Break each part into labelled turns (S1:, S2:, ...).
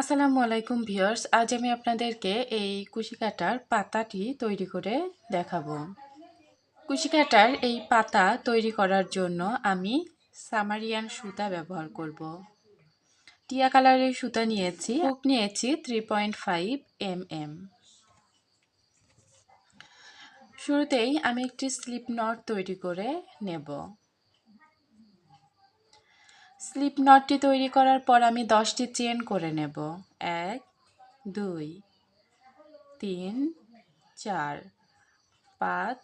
S1: আসসালামু আলাইকুম ভিউয়ার্স, আজ আমি আপনাদেরকে এই কুশি কাটার পাতাটি তৈরি করে দেখাবো। কুশি কাটার এই পাতা তৈরি করার জন্য আমি সামারিয়ান সুতা ব্যবহার করব। টিয়া কালারের সুতা নিয়েছি হুক নিয়েছি three point five M M শুরুতেই আমি একটি স্লিপ নট তৈরি করে নেব। স্লিপ নটটি তৈরি করার পর আমি দশটি চেন করে নেব। এক, দুই, তিন, চার, পাঁচ,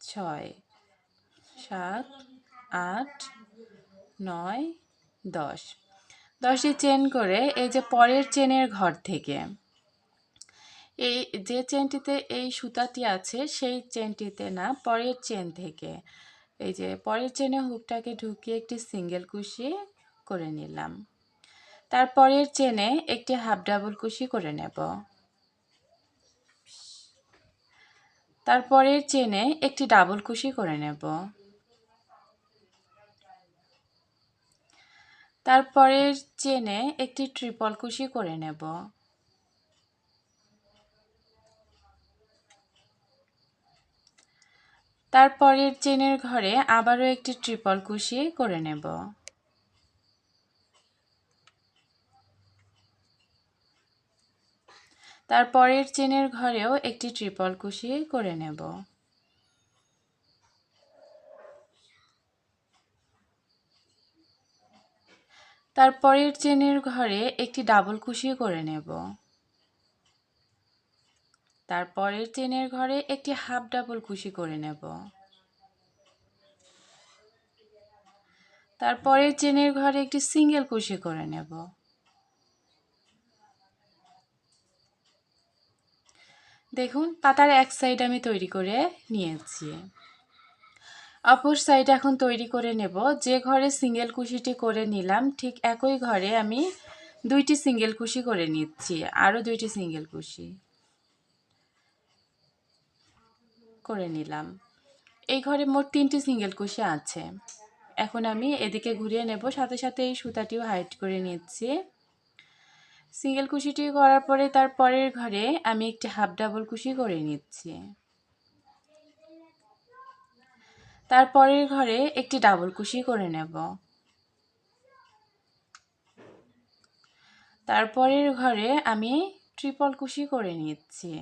S1: ছয়, সাত, আট, নয়, দশ। দশটি চেন করে এই যে পরের চেনের ঘর থেকে, এই যে চেনটিতে এই সুতাটি আছে, সেই চেনটিতে না, পরের চেন থেকে, এই যে পরের চেনে হুকটাকে ঢুকিয়ে একটি সিঙ্গেল কুশি করে নিলাম। তারপরের চেনে একটি হাফ ডাবল কুশি করে নেব। তারপরের চেনে একটি ডাবল কুশি করে নেব। তারপরের চেনে একটি ট্রিপল কুশি করে নেব। তারপরের চেনের ঘরে আবারও একটি ট্রিপল কুশি করে নেব। তারপরের চেনের ঘরেও একটি ট্রিপল কুশি করে নেব। তারপরের চেনের ঘরে একটি ডাবল কুশি করে নেব। তারপরের চেনের ঘরে একটি হাফ ডাবল কুশি করে নেব। তারপরের চেনের ঘরে একটি সিঙ্গেল কুশি করে নেব। দেখুন, পাতার এক সাইড আমি তৈরি করে নিয়েছি। অপর সাইড এখন তৈরি করে নেব। যে ঘরে সিঙ্গেল কুশিটি করে নিলাম, ঠিক একই ঘরে আমি দুইটি সিঙ্গেল কুশি করে নিচ্ছি, আরও দুইটি সিঙ্গেল কুশি করে নিলাম। এই ঘরে মোট তিনটি সিঙ্গেল কুশি আছে। এখন আমি এদিকে ঘুরিয়ে নেব, সাথে সাথে এই সুতাটিও হাইট করে নিচ্ছি। সিঙ্গেল কুশিটি করার পরে তার পরের ঘরে আমি একটি হাফ ডাবল কুশি করে নিচ্ছি। তার পরের ঘরে একটি ডাবল কুশি করে নেব। তারপরের ঘরে আমি ট্রিপল কুশি করে নিচ্ছি।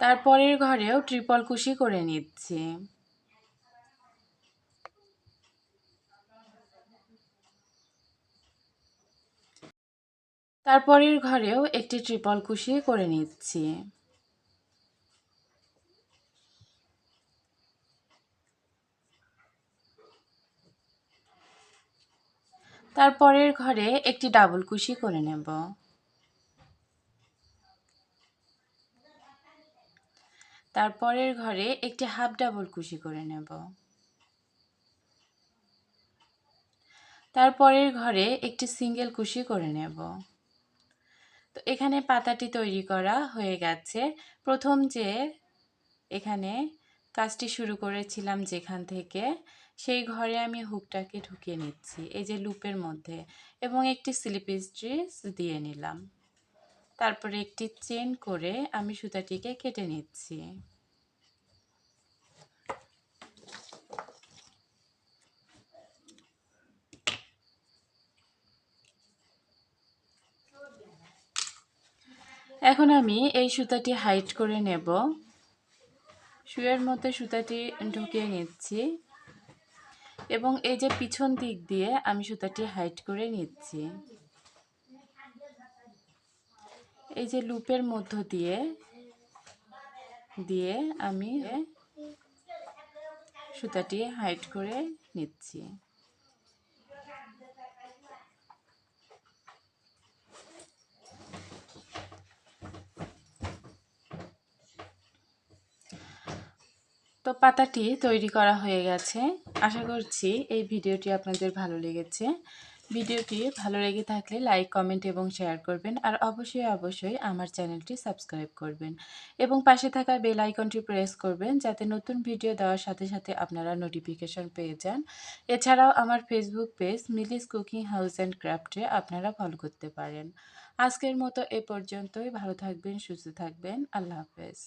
S1: তারপরের ঘরেও ট্রিপল কুশি করে নিচ্ছি। তারপরের ঘরেও একটি ট্রিপল কুশি করে নিচ্ছি। তারপরের ঘরে একটি ডাবল কুশি করে নেব। তারপরের ঘরে একটি হাফ ডাবল কুশি করে নেব। তারপরের ঘরে একটি সিঙ্গেল কুশি করে নেব। তো এখানে পাতাটি তৈরি করা হয়ে গেছে। প্রথম যে এখানে কাজটি শুরু করেছিলাম যেখান থেকে, সেই ঘরে আমি হুকটাকে ঢুকিয়ে নিচ্ছি, এই যে লুপের মধ্যে, এবং একটি স্লিপ স্ট্রিচ দিয়ে নিলাম। তারপরে একটি চেন করে আমি সুতাটিকে কেটে নিচ্ছি। এখন আমি এই সুতাটি হাইট করে নেব। শুয়ের মধ্যে সুতাটি ঢুকিয়ে নিচ্ছি এবং এই যে পিছন দিক দিয়ে আমি সুতাটি হাইট করে নিচ্ছি। এই যে লুপের মধ্য দিয়ে দিয়ে আমি সুতাটি হাইট করে নিচ্ছি। তো পাতাটি তৈরি করা হয়ে গেছে। আশা করছি এই ভিডিওটি আপনাদের ভালো লেগেছে। ভিডিওটি ভালো লেগে থাকলে লাইক, কমেন্ট এবং শেয়ার করবেন আর অবশ্যই অবশ্যই আমার চ্যানেলটি সাবস্ক্রাইব করবেন এবং পাশে থাকা বেল আইকনটি প্রেস করবেন যাতে নতুন ভিডিও দেওয়ার সাথে সাথে আপনারা নোটিফিকেশন পেয়ে যান। এছাড়াও আমার Facebook page Mili's cooking house and ক্রাফটে আপনারা ফলো করতে পারেন। আজকের মতো এ পর্যন্তই। ভালো থাকবেন, সুস্থ থাকবেন। আল্লাহ হাফেজ।